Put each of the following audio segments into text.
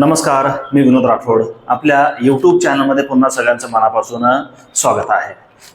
नमस्कार मी विनोद राठोड. आपल्या यूट्यूब चॅनलमध्ये पुन्हा सगळ्यांचं मनापासून स्वागत आहे.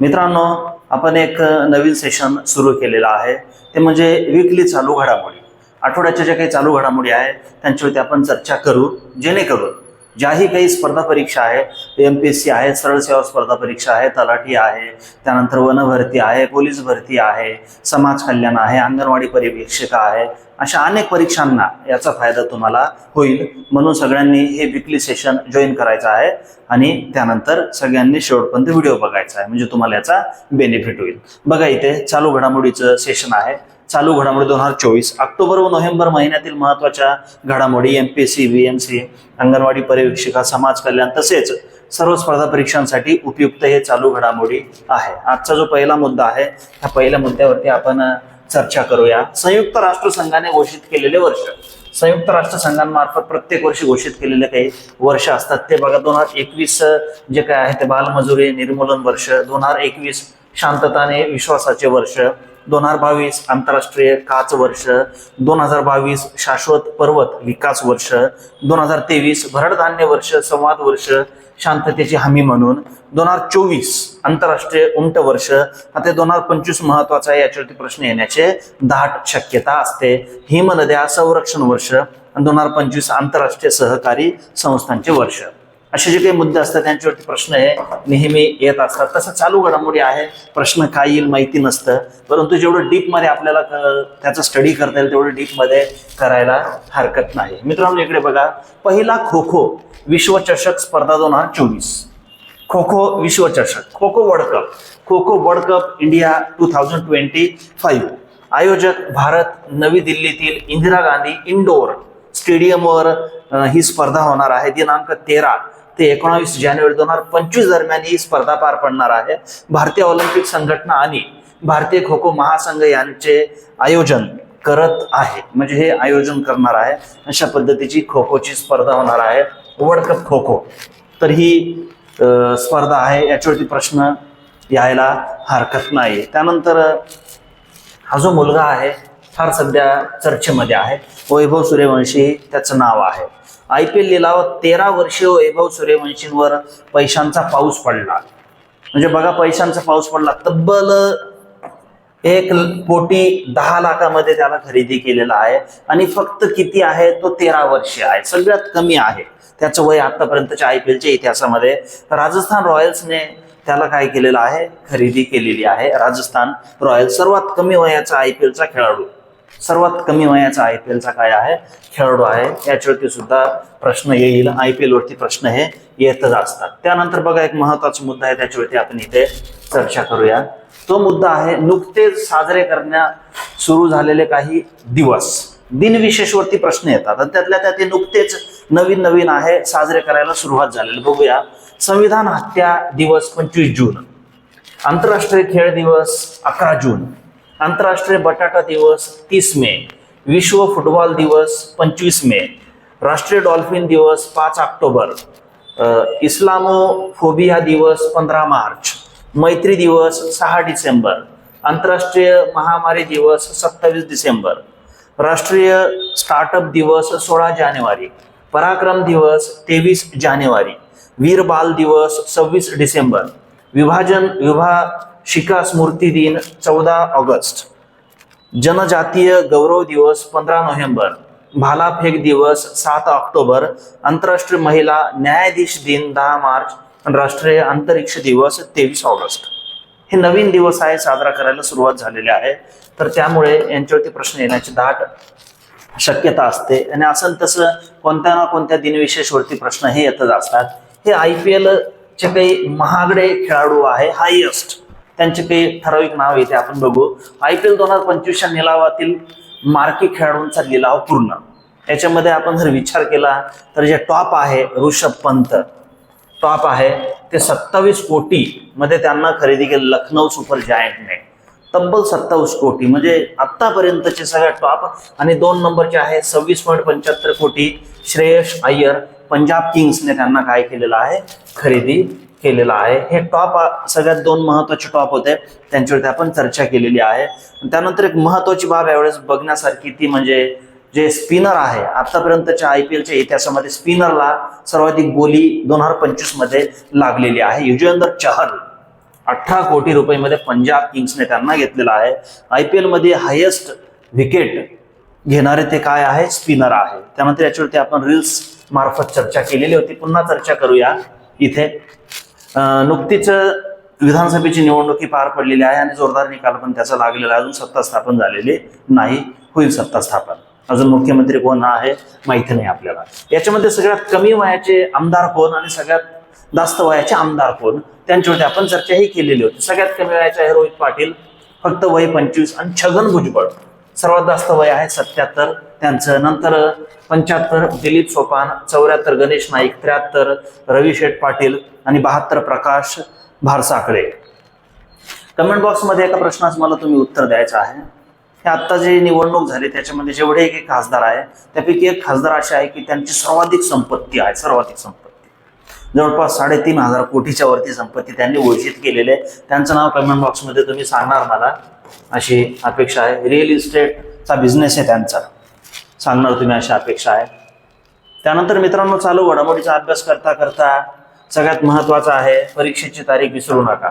मित्रांनो आपण एक नवीन सेशन सुरू केलेलं आहे. ते म्हणजे विकली चालू घडामोडी. आठवड्याच्या ज्या काही चालू घडामोडी आहेत त्यांच्यावरती आपण चर्चा करू जेणेकरून ज्याही काही स्पर्धा परीक्षा आहे एम पी एस सी आहे सरळ सेवा स्पर्धा परीक्षा आहे तलाठी आहे त्यानंतर वनभरती आहे पोलीस भरती आहे समाज कल्याण आहे अंगणवाडी पर्यवेक्षिका आहे अशा अनेक परीक्षांना याचा फायदा तुम्हाला होईल. म्हणून सगळ्यांनी हे विकली सेशन जॉईन करायचं आहे आणि त्यानंतर सगळ्यांनी शेवटपर्यंत व्हिडिओ बघायचा आहे म्हणजे तुम्हाला याचा बेनिफिट होईल. बघा इथे चालू घडामोडीचं सेशन आहे. चालू घडामोडी दोन हजार चोवीस. ऑक्टोबर व नोव्हेंबर महिन्यातील महत्त्वाच्या घडामोडी M P C M C anganwadi पर्यवेक्षिका समाज कल्याण तसेच सर्व स्पर्धा परीक्षांसाठी उपयुक्त हे चालू घडामोडी आहे. आजचा जो पहिला मुद्दा आहे त्या पहिल्या मुद्द्यावरती आपण चर्चा करूया. संयुक्त राष्ट्रसंघाने घोषित केलेले वर्ष. संयुक्त राष्ट्रसंघांमार्फत प्रत्येक वर्षी घोषित केलेले काही वर्ष असतात. ते बघा दोन हजार एकवीस जे काय आहे ते बालमजुरी निर्मूलन वर्ष दोन हजार एकवीस शांतताने विश्वासाचे वर्ष दोन हजार बावीस आंतरराष्ट्रीय काच वर्ष दोन हजार बावीस शाश्वत पर्वत विकास वर्ष दोन हजार तेवीस भरडधान्य वर्ष संवाद वर्ष शांततेची हमी म्हणून दोन हजार चोवीस आंतरराष्ट्रीय उंट वर्ष. आता दोन हजार पंचवीस महत्त्वाचा आहे याच्यावरती प्रश्न येण्याचे दाट शक्यता असते. हिमनद्या संरक्षण वर्ष आणि दोन हजार पंचवीस आंतरराष्ट्रीय सहकारी संस्थांचे वर्ष. असे जे काही मुद्दे असतात त्यांच्यावरती प्रश्न हे नेहमी येत असतात. तसं चालू घडामोडी आहे. प्रश्न काय येईल माहिती नसतं. परंतु जेवढं डीपमध्ये आपल्याला त्याचं त्याचा स्टडी करता येईल तेवढं डीपमध्ये करायला हरकत नाही. मित्रांनो इकडे बघा. पहिला खो खो विश्वचषक स्पर्धा दोन हजार चोवीस. खो खो विश्वचषक. Kho kho world cup. Kho kho world cup India two thousand twenty five आयोजक भारत नवी दिल्लीतील इंदिरा गांधी इंडोर स्टेडियमवर ही स्पर्धा होणार आहे. दिनांक तेरा. ते एकोणावीस जानेवारी दोन हजार पंचवीस दरम्यान ही स्पर्धा पार पडणार आहे. भारतीय ऑलिम्पिक संघटना आणि भारतीय खो खो महासंघ यांचे आयोजन करत आहे. म्हणजे हे आयोजन करणार आहे. अशा पद्धतीची खो खोची स्पर्धा होणार आहे. World cup kho kho. तर ही स्पर्धा आहे. याच्यावरती प्रश्न यायला हरकत नाही त्यानंतर हा जो मुलगा आहे. फार सध्या चर्चेमध्ये आहे. वैभव सूर्यवंशी त्याचं नाव आहे. आय पी एल लिलावात तेरा वर्षीय वैभव सूर्यवंशींवर पैशांचा पाऊस पडला. म्हणजे बघा पैशांचा पाऊस पडला. तब्बल एक कोटी दहा लाखामध्ये त्याला खरेदी केलेला आहे. आणि फक्त किती आहे? तो तेरा वर्षे आहे. सगळ्यात कमी आहे. त्याचं वय आतापर्यंतच्या आय पी एलच्या इतिहासामध्ये. राजस्थान रॉयल्सने त्याला काय केलेलं आहे? खरेदी केलेली आहे. राजस्थान रॉयल्स सर्वात कमी वयाचा आय पी एलचा खेळाडू. सर्वात कमी वयाचा आय पी एलचा काय आहे. खेळाडू आहे. याच्यावरती सुद्धा प्रश्न येईल. आय पी एलवरती प्रश्न हे येतच असतात. त्यानंतर बघा एक महत्त्वाचा मुद्दा आहे. त्याच्यावरती आपण इथे चर्चा करूया. तो मुद्दा आहे नुकतेच साजरे करण्या सुरू झालेले काही दिवस. दिनविशेषवरती प्रश्न येतात. आणि त्यातल्या त्यात ते नुकतेच नवीन नवीन आहे. साजरे करायला सुरुवात झालेली. बघूया. संविधान हत्या दिवस पंचवीस जून. आंतरराष्ट्रीय खेळ दिवस अकरा जून. आंतरराष्ट्रीय बटाटा दिवस तीस मे विश्व फुटबॉल दिवस पंचवीस मे राष्ट्रीय डॉल्फिन दिवस पाच ऑक्टोबर इस्लामो इस्लामोफोबिया दिवस पंधरा मार्च मैत्री दिवस सहा डिसेंबर आंतरराष्ट्रीय महामारी दिवस सत्तावीस डिसेंबर राष्ट्रीय स्टार्टअप दिवस सोळा जानेवारी पराक्रम दिवस तेवीस जानेवारी वीर बाल दिवस सव्वीस डिसेंबर विभाजन विभा शिका स्मृती दिन चौदा ऑगस्ट. जनजातीय गौरव दिवस पंधरा नोव्हेंबर. भालाफेक दिवस सात ऑक्टोबर. आंतरराष्ट्रीय महिला न्यायाधीश दिन दहा मार्च. राष्ट्रीय अंतरिक्ष दिवस तेवीस ऑगस्ट. हे नवीन दिवस आहे साजरा करायला सुरुवात झालेली आहे. तर त्यामुळे यांच्यावरती प्रश्न येण्याची दाट शक्यता असते. आणि असं तसं कोणत्या ना कोणत्या दिनविशेषवरती प्रश्न हे येतच असतात. हे आय पी एलचे काही महागडे खेळाडू आहे हायएस्ट त्यांचे काही ठराविक नाव येते आपण बघू. आय पी एल दोन हजार पंचवीसच्या निलावातील मार्की खेळाडूंचा लिलाव पूर्ण. याच्यामध्ये आपण जर विचार केला तर जे टॉप आहे ऋषभ पंत टॉप आहे ते सत्तावीस कोटी मध्ये त्यांना खरेदी केलं लखनौ सुपर जायंटने. तब्बल सत्तावीस कोटी म्हणजे आतापर्यंतचे सगळ्यात टॉप आणि दोन नंबरचे आहे सव्वीस पॉईंट पंच्याहत्तर कोटी श्रेयस अय्यर पंजाब किंग्सने त्यांना काय केलेलं आहे? खरेदी केलेलं आहे. हे टॉप सगळ्यात दोन महत्त्वाचे टॉप होते. त्यांच्यावरती आपण चर्चा केलेली आहे. त्यानंतर एक महत्वाची बाब यावेळेस बघण्यासारखी ती म्हणजे जे स्पिनर आहे आतापर्यंतच्या आय पी एलच्या इतिहासामध्ये स्पिनरला सर्वाधिक बोली दोन हजार पंचवीसमध्ये लागलेली आहे. युजवेंद्र चहल अठरा कोटी रुपयेमध्ये पंजाब किंग्सने त्यांना घेतलेला आहे. आय पी एलमध्ये हायेस्ट विकेट घेणारे ते काय आहे? स्पिनर आहे. त्यानंतर याच्यावरती आपण रील्स मार्फत चर्चा केलेली होती. पुन्हा चर्चा करूया इथे. नुकतीच विधानसभेची निवडणुकी पार पडलेली आहे आणि जोरदार निकाल पण त्याचा लागलेला आहे. अजून सत्ता स्थापन झालेली नाही होईल सत्ता स्थापन. अजून मुख्यमंत्री कोण हा आहे माहिती नाही आपल्याला. याच्यामध्ये सगळ्यात कमी वयाचे आमदार कोण आणि सगळ्यात जास्त वयाचे आमदार कोण त्यांच्यावरती आपण चर्चाही केलेली होती. सगळ्यात कमी वयाचे आहे रोहित पाटील फक्त वय पंचवीस आणि छगन भुजबळ. सर्वात जास्त वय आहे सत्याहत्तर. त्यांचं नंतर पंच्याहत्तर दिलीप सोपान चौऱ्याहत्तर गणेश नाईक त्र्याहत्तर रवी शेठ पाटील आणि बहात्तर प्रकाश भारसाकडे कमेंट बॉक्समध्ये एका प्रश्नाचं मला तुम्ही उत्तर द्यायचं आहे. हे आत्ता जे निवडणूक झाली त्याच्यामध्ये जेवढे एक एक खासदार आहे त्यापैकी एक खासदार असे आहे की त्यांची सर्वाधिक संपत्ती आहे सर्वाधिक संपत्ती. जवळपास साडेतीन हजार कोटीच्या वरती संपत्ती त्यांनी घोषित केलेली आहे. त्यांचं नाव कमेंट बॉक्समध्ये तुम्ही सांगणार मला. अशी अपेक्षा आहे. रिअल इस्टेटचा बिझनेस आहे त्यांचा. सांगणार तुम्ही अशी अपेक्षा आहे. त्यानंतर मित्रांनो चालू घडामोडीचा अभ्यास करता करता सगळ्यात महत्त्वाचा आहे परीक्षेची तारीख विसरू नका.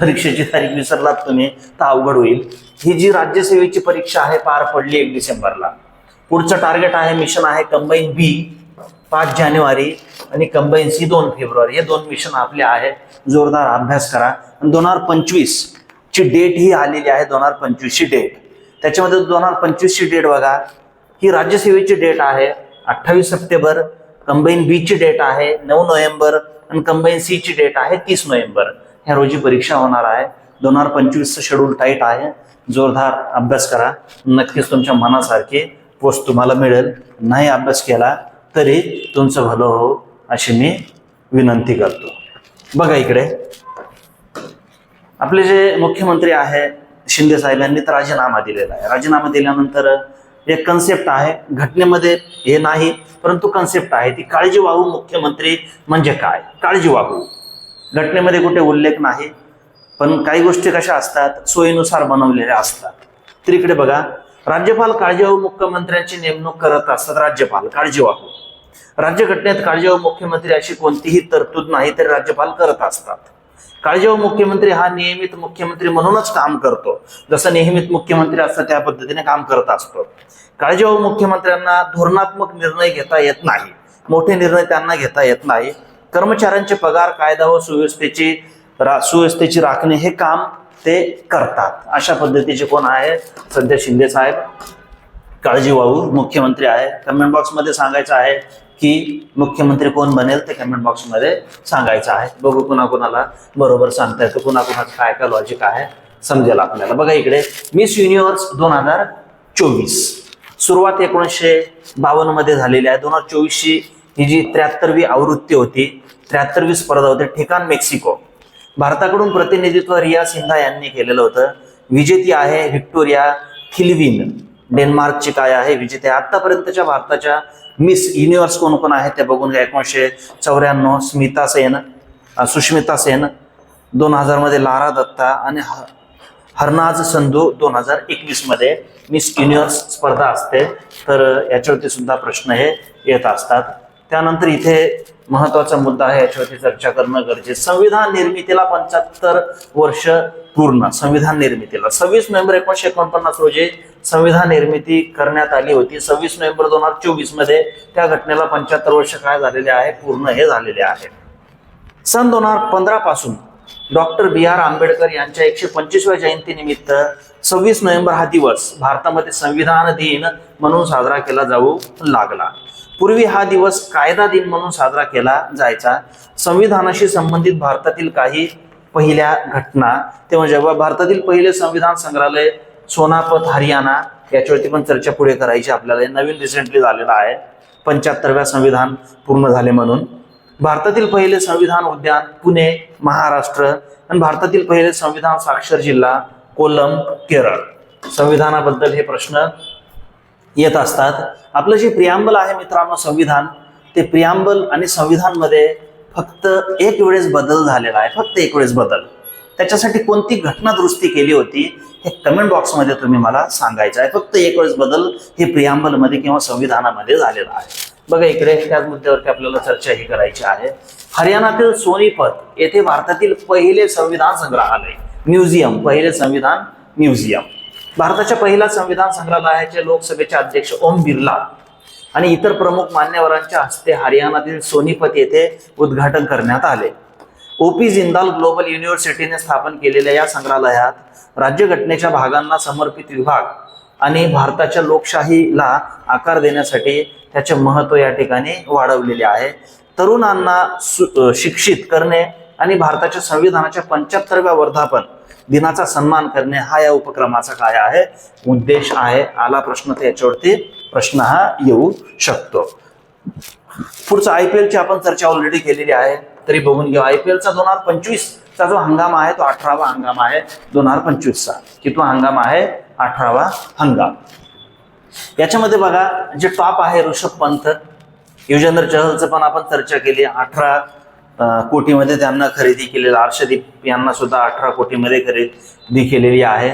परीक्षेची तारीख विसरलात तुम्ही तर अवघड होईल. ही जी राज्यसेवेची परीक्षा आहे पार पडली एक डिसेंबरला. पुढचं टार्गेट आहे मिशन आहे कंबाईन बी पाच जानेवारी आणि कंबाईन्सी दोन फेब्रुवारी. हे दोन मिशन आपले आहेत जोरदार अभ्यास करा. आणि दोन हजार पंचवीस ची डेट ही आलेली आहे दोन हजार पंचवीसची डेट त्याच्यामध्ये दोन हजार पंचवीसची डेट बघा. ही राज्यसेवेची डेट आहे. अठ्ठावीस सप्टेंबर कंबाईन बीची डेट आहे. नऊ नोव्हेंबर आणि कंबाईन सीची डेट आहे तीस नोव्हेंबर. ह्या रोजी परीक्षा होणार आहे. दोन हजार पंचवीसचं शेड्यूल टाईट आहे. जोरदार अभ्यास करा. नक्कीच तुमच्या मनासारखी पोस्ट तुम्हाला मिळेल. नाही अभ्यास केला तरी तुमचं भलं हो अशी मी विनंती करतो. बघा इकडे. आपले जे मुख्यमंत्री आहे शिंदे साहेबांनी तर राजीनामा दिलेला आहे. राजीनामा दिल्यानंतर एक कन्सेप्ट आहे घटनेमध्ये हे नाही परंतु कन्सेप्ट आहे ती काळजीवाहू मुख्यमंत्री म्हणजे काय? काळजीवाहू घटनेमध्ये कुठे उल्लेख नाही पण काही गोष्टी कशा असतात? सोयीनुसार बनवलेल्या असतात. तर इकडे बघा राज्यपाल काळजीवाहू मुख्यमंत्र्यांची नेमणूक करत असतात राज्यपाल काळजीवाहू राज्यघटनेत काळजीवाहू मुख्यमंत्री अशी कोणतीही तरतूद नाही तरी राज्यपाल करत असतात. काळजीवाहू मुख्यमंत्री हा नियमित मुख्यमंत्री म्हणूनच काम करतो. जसं नियमित मुख्यमंत्री असतं त्या पद्धतीने काम करत असतो. काळजीवाहू मुख्यमंत्र्यांना धोरणात्मक निर्णय घेता येत नाही. मोठे निर्णय त्यांना घेता येत नाही. कर्मचाऱ्यांचे पगार कायदा व सुव्यवस्थेची रा सुव्यवस्थेची राखणे हे काम ते करतात. अशा पद्धतीचे कोण आहे? सध्या शिंदे साहेब. काळजीवाहू मुख्यमंत्री आहे. कमेंट बॉक्समध्ये सांगायचं आहे की मुख्यमंत्री कोण बनेल ते कमेंट बॉक्समध्ये सांगायचं आहे. बघू कुणाकुणाला बरोबर सांगता येतं कुणाकुणाचं काय काय लॉजिक आहे समजेल आपल्याला. बघा इकडे मिस युनिव्हर्स दोन हजार चोवीस. सुरुवात एकोणीसशे बावन्नमध्ये झालेली आहे. दोन हजार चोवीसची ही जी त्र्याहत्तरवी आवृत्ती होती त्र्याहत्तरवी स्पर्धा होती ठिकाण मेक्सिको. भारताकडून प्रतिनिधित्व रिया सिन्हा यांनी केलेलं होतं. विजेती आहे व्हिक्टोरिया थिलविन डेन्मार्कची काय आहे विजेते आतापर्यंतच्या भारताच्या मिस युनिव्हर्स कोण कोण आहेत ते बघून घ्या. एकोणीसशे चौऱ्याण्णव स्मिता सेन सुष्मिता सेन दोन हजारमध्ये लारा दत्ता आणि ह- हरनाज संधू दोन हजार एकवीसमध्ये मिस युनिव्हर्स स्पर्धा असते. तर याच्यावरती सुद्धा प्रश्न हे येत असतात. त्यानंतर इथे महत्त्वाचा मुद्दा आहे याच्यावरती चर्चा करणं गरजेचं. संविधान निर्मितीला पंच्याहत्तर वर्ष पूर्ण संविधान निर्मितीला. सव्वीस नोव्हेंबर एकोणीशे एकोणपन्नास रोजी संविधान निर्मिती करण्यात आली होती. सव्वीस नोव्हेंबर दोन हजार चोवीसमध्ये त्या घटनेला पंच्याहत्तर वर्ष काय झालेले आहे? पूर्ण हे झालेले आहे. सन दोन हजार पंधरा पासून डॉक्टर बी आर आंबेडकर यांच्या एकशे पंचवीसव्या जयंतीनिमित्त सव्वीस नोव्हेंबर हा दिवस भारतामध्ये संविधान दिन म्हणून साजरा केला जाऊ लागला. पूर्वी हा दिवस कायदा दिन म्हणून साजरा केला जायचा. संविधानाशी संबंधित भारतातील काही पहिल्या घटना तेव्हा जेव्हा भारतातील पहिले संविधान संग्रहालय सोनापत हरियाणा याच्यावरती पण चर्चा पुढे करायची आपल्याला. नवीन रिसेंटली झालेला आहे. पंच्याहत्तरव्या संविधान पूर्ण झाले म्हणून. भारतातील पहिले संविधान उद्यान पुणे महाराष्ट्र आणि भारतातील पहिले संविधान साक्षर जिल्हा कोलम केरळ. संविधानाबद्दल हे प्रश्न येत असतात. आपलं जे प्रियांबल आहे मित्रांनो संविधान ते प्रियांबल आणि संविधानमध्ये फक्त एक वेळेस बदल झालेला आहे. फक्त एक वेळेस बदल. त्याच्यासाठी कोणती घटना दुरुस्ती केली होती हे कमेंट बॉक्समध्ये तुम्ही मला सांगायचं आहे. फक्त एक वेळेस बदल हे प्रियांबलमध्ये किंवा संविधानामध्ये झालेला आहे. बघा इकडे त्याच मुद्द्यावरती आपल्याला चर्चा ही करायची आहे. हरियाणातील सोनीपत येथे भारतातील पहिले संविधान संग्रहालय म्युझियम पहिले संविधान म्युझियम. भारताच्या पहिल्या संविधान संग्रहालयाचे लोकसभेचे अध्यक्ष ओम बिर्ला आणि इतर प्रमुख मान्यवरांच्या हस्ते हरियाणातील सोनीपत येथे उद्घाटन करण्यात आले. ओपी जिंदाल ग्लोबल युनिव्हर्सिटीने स्थापन केलेल्या या संग्रहालयात राज्यघटनेच्या भागांना समर्पित विभाग आणि भारताच्या लोकशाहीला आकार देण्यासाठी त्याचे महत्त्व या ठिकाणी वाढवलेले आहे. तरुणांना सु- शिक्षित करणे आणि भारताच्या संविधानाच्या पंच्याहत्तरव्या वर्धापन दिनाचा सन्मान करणे हा या उपक्रमाचा काय आहे? उद्देश आहे. आला प्रश्न तर याच्यावरती प्रश्न हा येऊ शकतो. पुढचं आय पी एलची आपण चर्चा ऑलरेडी केलेली आहे. तरी बघून घेऊ. आय पी एलचा दोन हजार पंचवीसचा जो हंगाम आहे तो अठरावा हंगाम आहे. दोन हजार पंचवीसचा. कितवा हंगाम आहे? अठरावा हंगाम. याच्यामध्ये बघा जे टॉप आहे ऋषभ पंत युजेंद्र चहलचं पण आपण चर्चा केली. अठरा कोटीमध्ये त्यांना खरेदी केलेलं अर्षदीप यांना सुद्धा अठरा कोटीमध्ये खरेदी केलेली आहे.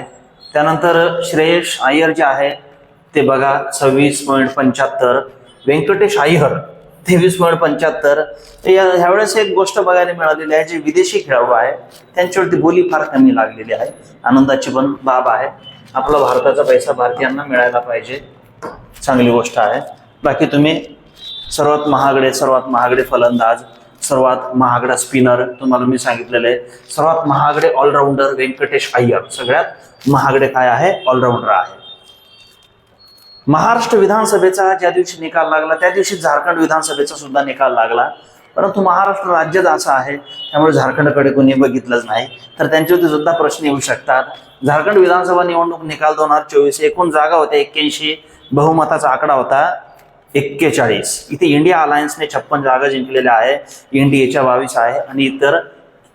त्यानंतर श्रेयस अय्यर जे आहे ते बघा सव्वीस पॉईंट पंच्याहत्तर. व्यंकटेश अय्यर तेवीस पॉईंट पंच्याहत्तर. या ह्यावेळेस एक गोष्ट बघायला मिळालेली आहे जे विदेशी खेळाडू आहे त्यांच्यावरती बोली फार कमी लागलेली आहे. आनंदाची पण बाब आहे. आपला भारताचा पैसा भारतीयांना मिळायला पाहिजे. चांगली गोष्ट आहे. बाकी तुम्ही सर्वात महागडे सर्वात महागडे फलंदाज सर्वात महागडा स्पिनर तुम्हाला मी सांगितलेलं आहे. सर्वात महागडे ऑलराऊंडर व्यंकटेश अय्यर. सगळ्यात महागडे काय आहे? ऑलराऊंडर आहे. महाराष्ट्र विधानसभेचा ज्या दिवशी निकाल लागला त्या दिवशी झारखंड विधानसभेचा सुद्धा निकाल लागला. परंतु महाराष्ट्र राज्यच असं आहे त्यामुळे झारखंडकडे कोणी बघितलंच नाही. तर त्यांच्यावरती सुद्धा प्रश्न येऊ शकतात. झारखंड विधानसभा निवडणूक निकाल दोन हजार चोवीस एकूण जागा होत्या एक्क्याऐंशी. बहुमताचा आकडा होता. एक्केचाळीस. इथे इंडिया अलायन्सने छप्पन जागा जिंकलेल्या आहे. एनडीएच्या बावीस आहे आणि इतर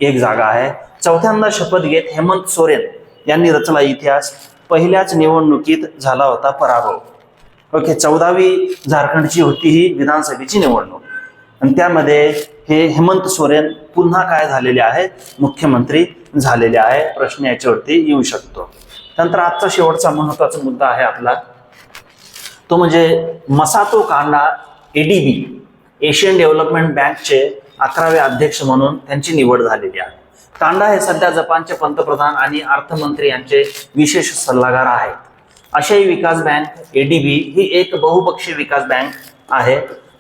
एक जागा आहे. चौथ्यांदा शपथ घेत हेमंत सोरेन यांनी रचला इतिहास. पहिल्याच निवडणुकीत झाला होता पराभव. ओके चौदावी झारखंडची होती ही विधानसभेची निवडणूक. आणि त्यामध्ये हे हेमंत सोरेन पुन्हा काय झालेले आहे? मुख्यमंत्री झालेले आहे. प्रश्न याच्यावरती येऊ शकतो. नंतर आजचा शेवटचा महत्त्वाचा मुद्दा आहे आपला. तो म्हणजे Masato Kanda ADB Asian development बँकचे अकरावे अध्यक्ष म्हणून त्यांची निवड झालेली आहे. कांडा हे सध्या जपानचे पंतप्रधान आणि अर्थमंत्री यांचे विशेष सल्लागार आहेत. आशियाई विकास बँक एडीबी ही एक बहुपक्षीय विकास बँक आहे.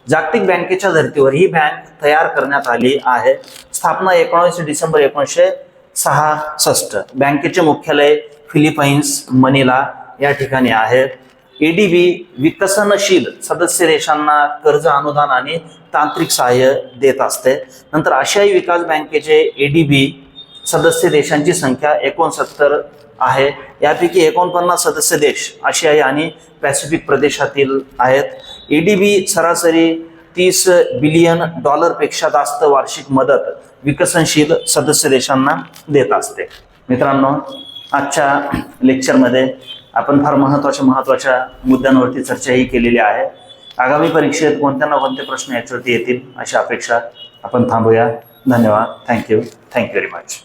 जागतिक बँकेच्या धर्तीवर ही बँक तयार करण्यात आली आहे. स्थापना एकोणीस डिसेंबर एकोणीसशे सहासष्ट. बँकेचे मुख्यालय फिलिपाईन्स मनीला या ठिकाणी आहे. एडीबी विकसनशील सदस्य देशांना कर्ज अनुदान आणि तांत्रिक सहाय्य देत असते. नंतर आशियाई विकास बँकेचे एडीबी सदस्य देशांची संख्या एकोणसत्तर आहे. यापैकी एकोणपन्नास सदस्य देश आशियाई आणि पॅसिफिक प्रदेशातील आहेत. एडीबी सरासरी तीस बिलियन डॉलरपेक्षा जास्त वार्षिक मदत विकसनशील सदस्य देशांना देत असते. मित्रांनो आजच्या लेक्चरमध्ये आपण फार महत्त्वाच्या महत्त्वाच्या मुद्द्यांवरती चर्चाही केलेली आहे. आगामी परीक्षेत कोणत्या ना कोणते प्रश्न याच्यावरती येतील अशी अपेक्षा आपण थांबूया. धन्यवाद. Thank you thank you very much